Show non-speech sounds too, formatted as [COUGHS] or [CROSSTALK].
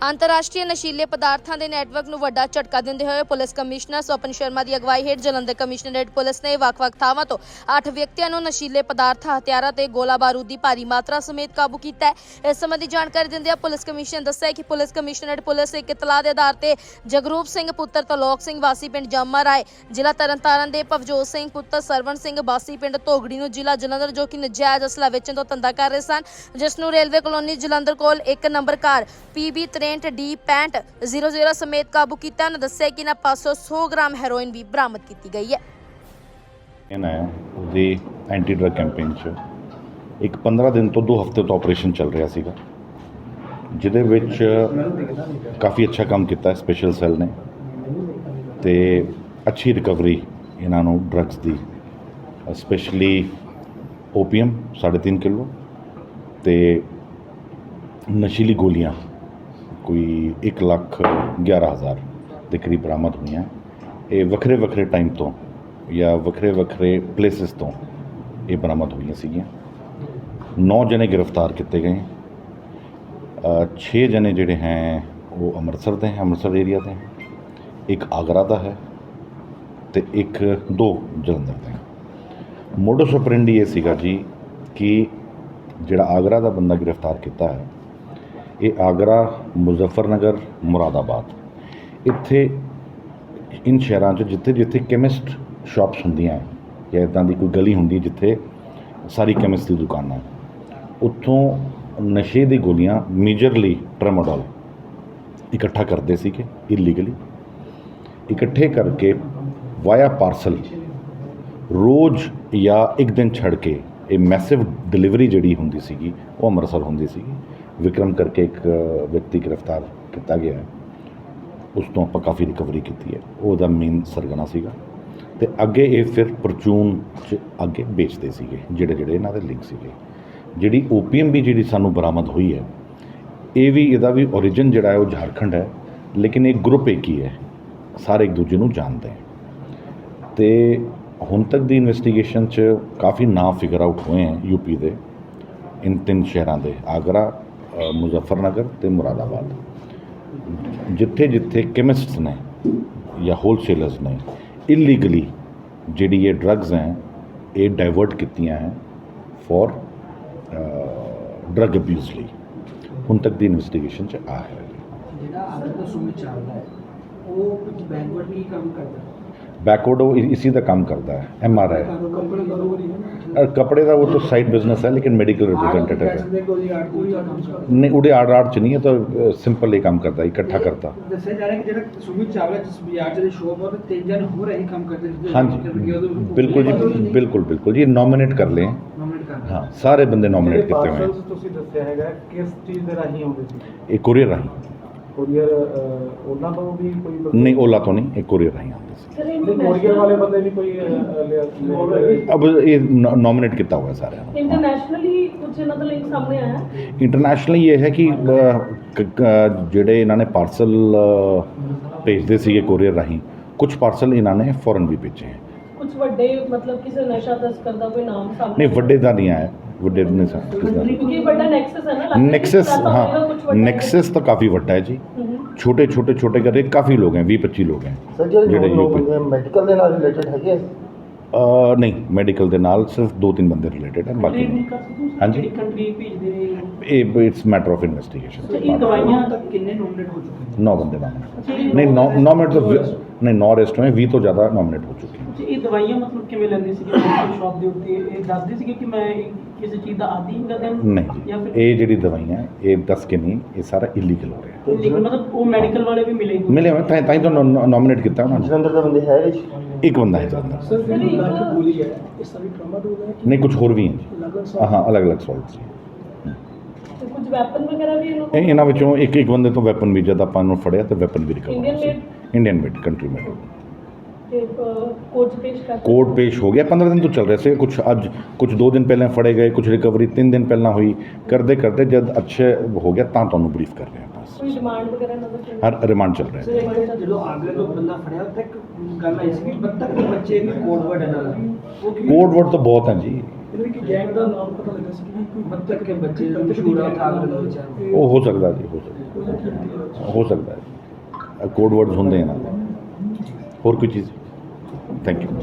ਅੰਤਰਰਾਸ਼ਟਰੀ ਨਸ਼ੀਲੇ ਪਦਾਰਥਾਂ ਦੇ ਨੈਟਵਰਕ ਨੂੰ ਵੱਡਾ ਝਟਕਾ ਦਿੰਦੇ ਹੋਏ ਪੁਲਿਸ ਕਮਿਸ਼ਨਰ ਸਵਪਨ ਸ਼ਰਮਾ ਦੀ ਅਗਵਾਈ ਹੇਠ ਜਲੰਧਰ ਕਮਿਸ਼ਨਰੇਟ ਪੁਲਿਸ ਨੇ ਵੱਖ-ਵੱਖ ਥਾਵਾਂ ਤੋਂ 8 ਵਿਅਕਤੀਆਂ ਨੂੰ ਨਸ਼ੀਲੇ ਪਦਾਰਥਾਂ ਹਥਿਆਰਾਂ ਤੇ ਗੋਲਾ ਬਾਰੂਦ ਦੀ ਭਾਰੀ ਮਾਤਰਾ ਸਮੇਤ ਕਾਬੂ ਕੀਤਾ ਹੈ। ਇਸ ਸੰਬੰਧੀ ਜਾਣਕਾਰੀ ਦਿੰਦਿਆਂ ਪੁਲਿਸ ਕਮਿਸ਼ਨ ਦੱਸਿਆ ਕਿ ਪੁਲਿਸ ਕਮਿਸ਼ਨਰੇਟ ਪੁਲਿਸ ਇੱਕ ਇਤਲਾਹ ਦੇ ਆਧਾਰ ਤੇ ਜਗਰੂਪ ਸਿੰਘ ਪੁੱਤਰ ਤਲੋਕ ਸਿੰਘ ਵਾਸੀ ਪਿੰਡ ਜਾਮਾ ਰਾਏ, ਜ਼ਿਲ੍ਹਾ ਤਰਨਤਾਰਨ ਦੇ ਭਵਜੋਤ ਸਿੰਘ ਪੁੱਤਰ ਸਰਵਣ ਸਿੰਘ ਵਾਸੀ ਪਿੰਡ ਧੋਗੜੀ ਨੂੰ ਜ਼ਿਲ੍ਹਾ ਜਲੰਧਰ ਜੋ ਕਿ ਨਜਾਇਜ਼ ਅਸਲਾ ਵੇਚਣ ਤੋਂ ਧੰਦਾ ਕਰ ਰਹੇ ਸਨ, ਜਿਸ ਨੂੰ ਰੇਲਵੇ ਕਲੋਨੀ ਜਲੰਧਰ ਕੋਲ ਇੱਕ ਨੰਬਰ ਕਾਰ PB 63D 6500 ਸਮੇਤ ਕਾਬੂ ਕੀਤਾ। ਉਹਨਾਂ ਦੱਸਿਆ ਕਿ ਇਹਨਾਂ ਪਾਸੋਂ 100 ਗ੍ਰਾਮ ਹੈਰੋਇਨ ਵੀ ਬਰਾਮਦ ਕੀਤੀ ਗਈ ਹੈ। ਇਹਨਾਂ ਆਇਆ ਉਹਦੀ ਐਂਟੀ ਡਰਗ ਕੈਂਪੇਨ 'ਚ ਇੱਕ 15 ਦਿਨ ਤੋਂ 2 ਹਫ਼ਤੇ ਤੋਂ ਆਪਰੇਸ਼ਨ ਚੱਲ ਰਿਹਾ ਸੀਗਾ, ਜਿਹਦੇ ਵਿੱਚ ਕਾਫੀ ਅੱਛਾ ਕੰਮ ਕੀਤਾ ਸਪੈਸ਼ਲ ਸੈੱਲ ਨੇ ਤੇ ਅੱਛੀ ਰਿਕਵਰੀ ਇਹਨਾਂ ਨੂੰ ਡਰੱਗਸ ਦੀ ਸਪੈਸ਼ਲੀ ਓਪੀਅਮ 3.5 ਕਿਲੋ ਤੇ ਨਸ਼ੀਲੀ ਗੋਲੀਆਂ ਕੋਈ 1 ਲੱਖ 11 ਹਜ਼ਾਰ ਦੇ ਕਰੀਬ ਬਰਾਮਦ ਹੋਈਆਂ। ਇਹ ਵੱਖਰੇ ਵੱਖਰੇ ਟਾਈਮ ਤੋਂ ਜਾਂ ਵੱਖਰੇ ਵੱਖਰੇ ਪਲੇਸਿਸ ਤੋਂ ਇਹ ਬਰਾਮਦ ਹੋਈਆਂ ਸੀਗੀਆਂ। 9 ਜਣੇ ਗ੍ਰਿਫਤਾਰ ਕੀਤੇ ਗਏ। 6 ਜਣੇ ਜਿਹੜੇ ਹੈ, ਉਹ ਅੰਮ੍ਰਿਤਸਰ ਦੇ ਹੈ, ਅੰਮ੍ਰਿਤਸਰ ਏਰੀਆ ਦੇ ਇੱਕ ਆਗਰਾ ਦਾ ਹੈ ਤੇ ਇੱਕ ਦੋ ਜਲੰਧਰ ਦੇ ਹੈ। ਮੋਡਸ ਆਪਰੈਂਡੀ ਇਹ ਸੀਗਾ ਜੀ ਕਿ ਜਿਹੜਾ ਆਗਰਾ ਦਾ ਬੰਦਾ ਗ੍ਰਿਫਤਾਰ ਕੀਤਾ ਹੈ ਇਹ ਆਗਰਾ, ਮੁਜ਼ੱਫਰਨਗਰ, ਮੁਰਾਦਾਬਾਦ। ਇੱਥੇ ਇਨ ਸ਼ਹਿਰਾਂ 'ਚ ਜਿੱਥੇ ਜਿੱਥੇ ਕੈਮਿਸਟ ਸ਼ਾਪਸ ਹੁੰਦੀਆਂ ਜਾਂ ਇਦਾਂ ਦੀ ਕੋਈ ਗਲੀ ਹੁੰਦੀ ਜਿੱਥੇ ਸਾਰੀ ਕੈਮਿਸਟ ਦੀ ਦੁਕਾਨਾਂ ਉੱਥੋਂ ਨਸ਼ੇ ਦੀ ਗੋਲੀਆਂ ਮੇਜਰਲੀ ਟ੍ਰੈਮਾਡੋਲ ਇਕੱਠਾ ਕਰਦੇ ਸੀਗੇ ਇਲੀਗਲੀ ਇਕੱਠੇ ਕਰਕੇ ਵਾਇਆ ਪਾਰਸਲ ਰੋਜ਼ ਜਾਂ ਇੱਕ ਦਿਨ ਛੱਡ ਕੇ ਇਹ ਮੈਸਿਵ ਡਿਲੀਵਰੀ ਜਿਹੜੀ ਹੁੰਦੀ ਸੀਗੀ, ਉਹ ਅੰਮ੍ਰਿਤਸਰ ਹੁੰਦੀ ਸੀਗੀ। ਵਿਕਰਮ ਕਰਕੇ ਇੱਕ ਵਿਅਕਤੀ ਗ੍ਰਿਫਤਾਰ ਕੀਤਾ ਗਿਆ ਹੈ। ਉਸ ਤੋਂ ਆਪਾਂ ਕਾਫੀ ਰਿਕਵਰੀ ਕੀਤੀ ਹੈ। ਉਹਦਾ ਮੇਨ ਸਰਗਨਾ ਸੀਗਾ। ਤੇ ਅੱਗੇ ਇਹ ਫਿਰ ਪਰਚੂਨ ਚ ਅੱਗੇ ਵੇਚਦੇ ਸੀਗੇ, ਜਿਹੜੇ ਜਿਹੜੇ ਇਹਨਾਂ ਦੇ ਲਿੰਕ ਸੀਗੇ। ਜਿਹੜੀ ਓਪੀਐਮ ਵੀ ਜਿਹੜੀ ਸਾਨੂੰ ਬਰਾਮਦ ਹੋਈ ਹੈ, ਇਹ ਵੀ ਇਹਦਾ ਵੀ origin ਜਿਹੜਾ ਹੈ ਉਹ ਝਾਰਖੰਡ ਹੈ, ਲੇਕਿਨ ਇਹ ਗਰੁੱਪ ਇੱਕ ਹੀ ਹੈ। ਸਾਰੇ ਇੱਕ ਦੂਜੇ ਨੂੰ ਜਾਣਦੇ ਹੈ। ਤੇ ਹੁਣ ਤੱਕ ਦੀ ਇਨਵੈਸਟੀਗੇਸ਼ਨ ਚ ਕਾਫੀ ਨਾਮ ਫਿਗਰ ਆਊਟ ਹੋਏ ਹੈ ਯੂਪੀ ਦੇ, ਇਨ ਤਿੰਨ ਸ਼ਹਿਰਾਂ ਦੇ, ਆਗਰਾ ਮੁਜ਼ੱਫਰਨਗਰ ਤੇ ਮੁਰਾਦਾਬਾਦ। ਜਿੱਥੇ ਜਿੱਥੇ ਕੈਮਿਸਟਸ ਨੇ ਜਾਂ ਹੋਲਸੇਲਰਸ ਨੇ ਇਲੀਗਲੀ ਜਿਹੜੀ ਇਹ ਡਰੱਗਸ ਹੈ, ਇਹ ਡਾਇਵਰਟ ਕੀਤੀਆਂ ਹੈ ਫॉर ਡਰੱਗ ਅਬਿਊਜ਼ ਲਈ। ਹੁਣ ਤੱਕ ਦੀ ਇਨਵੈਸਟੀਗੇਸ਼ਨ ਚ ਆ ਹੈ। ਜਿਹੜਾ ਆਦਰ ਦਾ ਸੁਮਿਤ ਚੱਲਦਾ ਹੈ, ਉਹ ਕੁਝ ਬੈਕਵਰਡ ਵੀ ਕੰਮ ਕਰਦਾ? बैकवर्ड वो इ- इसी का काम करता है एम आर आई ਕੰਪਨੀ ਬਰੋਬਰ ਹੀ ਹੈ कपड़े का वो तो साइड बिजनेस है लेकिन मेडिकल रिप्रेजेंटेटिव है ਦੇ ਕੋਈ ਆਰਟ ਕੋਈ ਕੰਮ ਕਰਦਾ नहीं उड़े आड़ आड़ च नहीं है तो सिंपल ही काम करता है इकट्ठा करता ਦੱਸਿਆ ਜਾ ਰਿਹਾ ਕਿ ਜਿਹੜਾ ਸੁਮਿਤ ਚਾਵਲਾ ਜਿਸ ਬਾਜ਼ਾਰ ਚ ਦੇ ਸ਼ੋਪ ਹੈ ਤੇ ਤਿੰਨ ਜਣ ਹੋਰ ਇਹੀ ਕੰਮ ਕਰਦੇ ਜਿਸ हाँ जी बिल्कुल जी बिल्कुल बिल्कुल जी नॉमिनेट कर लें ਨੋਮਿਨੇਟ ਕਰਦੇ हाँ सारे बंदे नॉमिनेट किए हुए हैं ਪਾਰਸਲਸ ਤੁਸੀਂ ਦੱਸਿਆ ਹੈਗਾ ਕਿਸ ਚੀਜ਼ ਦੇ ਰਾਹੀਂ ਆਉਂਦੇ ਸੀ एक कोरियर राही ਨਹੀਂ ਓਲਾ ਤੋਂ ਨਹੀਂ ਇੱਕ ਕੋਰੀਅਰ ਰਾਹੀਂ ਆਉਂਦੇ ਸੀ। ਕੀਤਾ ਹੋਇਆ ਸਾਰਿਆਂ ਇੰਟਰਨੈਸ਼ਨਲੀ ਇਹ ਹੈ ਕਿ ਜਿਹੜੇ ਇਹਨਾਂ ਨੇ ਪਾਰਸਲ ਭੇਜਦੇ ਸੀਗੇ ਕੋਰੀਅਰ ਰਾਹੀਂ ਕੁਝ ਪਾਰਸਲ ਇਹਨਾਂ ਨੇ ਫੋਰਨ ਵੀ ਭੇਜੇ ਕੁਝ ਵੱਡੇ ਮਤਲਬ ਕਿਸੇ ਨਸ਼ਾ ਤਸਕਰ ਦਾ ਕੋਈ ਨਾਮ ਸਾਹਮਣੇ ਨਹੀਂ ਵੱਡੇ ਤਾਂ ਨਹੀਂ ਆਇਆ। ਵੱਡੇ ਨਹੀਂ ਸਾ ਕਿਉਂਕਿ ਵੱਡਾ ਨੈਕਸਸ ਹੈ ਨਾ ਲੱਗਦਾ ਕਿ ਨੈਕਸਸ ਜ਼ਿਆਦਾ ਹੋਏਗਾ, ਹਾਂ ਕੁਛ ਵੱਡਾ ਨੈਕਸਸ ਤਾਂ ਕਾਫੀ ਵੱਡਾ ਹੈ ਜੀ ਹਮ, ਛੋਟੇ ਛੋਟੇ ਛੋਟੇ ਕਰਕੇ ਕਾਫੀ ਲੋਕ ਹੈ 20 25 ਲੋਕ ਹੈ ਸਰ ਜਿਹੜੇ ਜਿਹੜੇ ਲੋਕ UP ਬੰਦੇ ਮੈਡੀਕਲ ਦੇ ਨਾਲ ਰਿਲੇਟਡ ਹੈਗੇ ਆ? ਅ, ਨਹੀਂ ਮੈਡੀਕਲ ਦੇ ਨਾਲ ਸਿਰਫ ਦੋ ਤਿੰਨ ਬੰਦੇ ਰਿਲੇਟਡ ਹੈ ਬਾਕੀ ਨਹੀਂ ਹਾਂਜੀ ਕੰਟਰੀ ਭੇਜਦੇ ਨੇ ਇਹ ਇਟਸ ਮੈਟਰ ਆਫ ਇਨਵੈਸਟੀਗੇਸ਼ਨ ਇਹ ਦਵਾਈਆਂ ਤੱਕ ਕਿੰਨੇ ਨੋਮਿਨੇਟ ਹੋ ਚੁੱਕੇ ਨੇ? ਨੌ ਬੰਦੇ ਨਾਮਿਨੇਟ ਨਹੀਂ ਨੌ ਨੌ ਮਿੰਟ ਤੋਂ ਵੀ- ਨਹੀਂ ਨੌ ਰੈਸਟ ਹੋਏ 20 ਤੋਂ ਜ਼ਿਆਦਾ ਨਾਮਿਨੇਟ ਹੋ ਚੁੱਕੇ ਹਨ ਜੀ ਇਹ ਦਵਾਈਆਂ ਮਤਲਬ ਕਿਵੇਂ ਲੈਂਦੇ ਸੀਗੇ? [COUGHS] ਸ਼ਾਪ ਦੇ ਉੱਤੇ ਇਹ ਦੱਸਦੇ ਸੀਗੇ ਕਿ ਮੈਂ ਕਿਸੇ ਚੀਜ਼ ਦਾ ਆਦੀ ਹਾਂ ਕਦੇ ਨਹੀਂ ਜੀ ਜਾਂ ਫਿਰ ਇਹ ਜਿਹੜੀ ਦਵਾਈਆਂ ਇਹ ਦੱਸ ਕੇ ਨਹੀਂ ਇਹ ਸਾਰਾ ਇਲੀਗਲ ਹੋ ਰਿਹਾ। ਲੇਕਿਨ ਮਤਲਬ ਉਹ ਮੈਡੀਕਲ ਵਾਲੇ ਵੀ ਮਿਲੇ ਮਿਲੇ ਹੋਏ ਤਾਂ ਤਾਂ ਹੀ ਤਾਂ ਨੋਮਿਨੇਟ ਕੀਤਾ ਉਹਨਾਂ ਨੇ। ਜਲੰਧਰ ਦੇ ਬੰਦੇ ਹੈ ਵਿੱਚ ਇੱਕ ਬੰਦਾ ਹੈ ਜਲੰਧਰ। ਸਰ ਜਿਹੜੀ ਲੱਖ ਗੋਲੀ ਹੈ। ਇਹ ਸਾਰੀ ਟਰਾਮਾ ਡੋਜ਼ ਹੈ ਨਹੀਂ ਕੁਝ ਹੋਰ ਵੀ ਹੈ ਜੀ। ਹਾਂ ਅਲੱਗ ਅਲੱਗ ਸੌਲਟਸ ਤੇ ਕੁਝ ਵੈਪਨ ਵਗੈਰਾ ਵੀ ਇਹਨੂੰ ਇਹ ਇਹਨਾਂ ਵਿੱਚੋਂ ਇੱਕ ਇੱਕ ਬੰਦੇ ਤੋਂ ਵੈਪਨ ਵੀ ਜਦ ਆਪਾਂ ਨੂੰ ਫੜਿਆ ਤਾਂ ਵੈਪਨ ਵੀ recover Indian Indian made country made ਤੇ ਕੋਚ ਪੇਸ਼ ਕਰ ਕੋਰਟ ਪੇਸ਼ ਹੋ ਗਿਆ। 15 ਦਿਨ ਤੋਂ ਚੱਲ ਰਿਹਾ ਸੀ। ਕੁਝ ਅੱਜ ਕੁਝ 2 ਦਿਨ ਪਹਿਲਾਂ ਫੜੇ ਗਏ ਕੁਝ ਰਿਕਵਰੀ 3 ਦਿਨ ਪਹਿਲਾਂ ਹੋਈ। ਕਰਦੇ ਕਰਦੇ ਜਦ ਅੱਛੇ ਹੋ ਗਿਆ ਤਾਂ ਤੁਹਾਨੂੰ ਬਰੀਫ ਕਰ ਰਹੇ ਹਾਂ ਬਸ। ਕੋਈ ਡਿਮਾਂਡ ਵਗੈਰਾ ਨਾ ਦੱਸੋ। ਹਰ ਰਿਮਾਂਡ ਚੱਲ ਰਿਹਾ ਹੈ। ਜਦੋਂ ਆਗਰੇ ਤੋਂ ਬੰਦਾ ਫੜਿਆ ਉੱਥੇ ਇੱਕ ਗੱਲ ਆਈ ਸੀ ਕਿ ਬੱਤਕ ਦੇ ਬੱਚੇ ਵੀ ਕੋਡ ਵਰਡ ਇਹਨਾਂ ਦਾ। ਕੋਡ ਵਰਡ ਤਾਂ ਬਹੁਤ ਹੈ ਜੀ। ਇਹਦੇ ਕਿ ਗੈਂਗ ਦਾ ਨਾਮ ਪਤਾ ਲੱਗਾ ਸੀ ਕਿ ਕੋਈ ਬੱਤਕ ਕੇ ਬੱਚੇ ਨੂੰ ਸ਼ੂਰਾ ਉਠਾ ਕੇ ਲੋ ਚਾਰ ਉਹ ਹੋ ਸਕਦਾ ਜੀ ਹੋ ਸਕਦਾ। ਹੋ ਸਕਦਾ ਹੈ। ਕੋਡ ਵਰਡਸ ਹੁੰਦੇ ਇਹਨਾਂ ਦੇ। ਹੋਰ ਕੋਈ ਚੀਜ਼? Thank you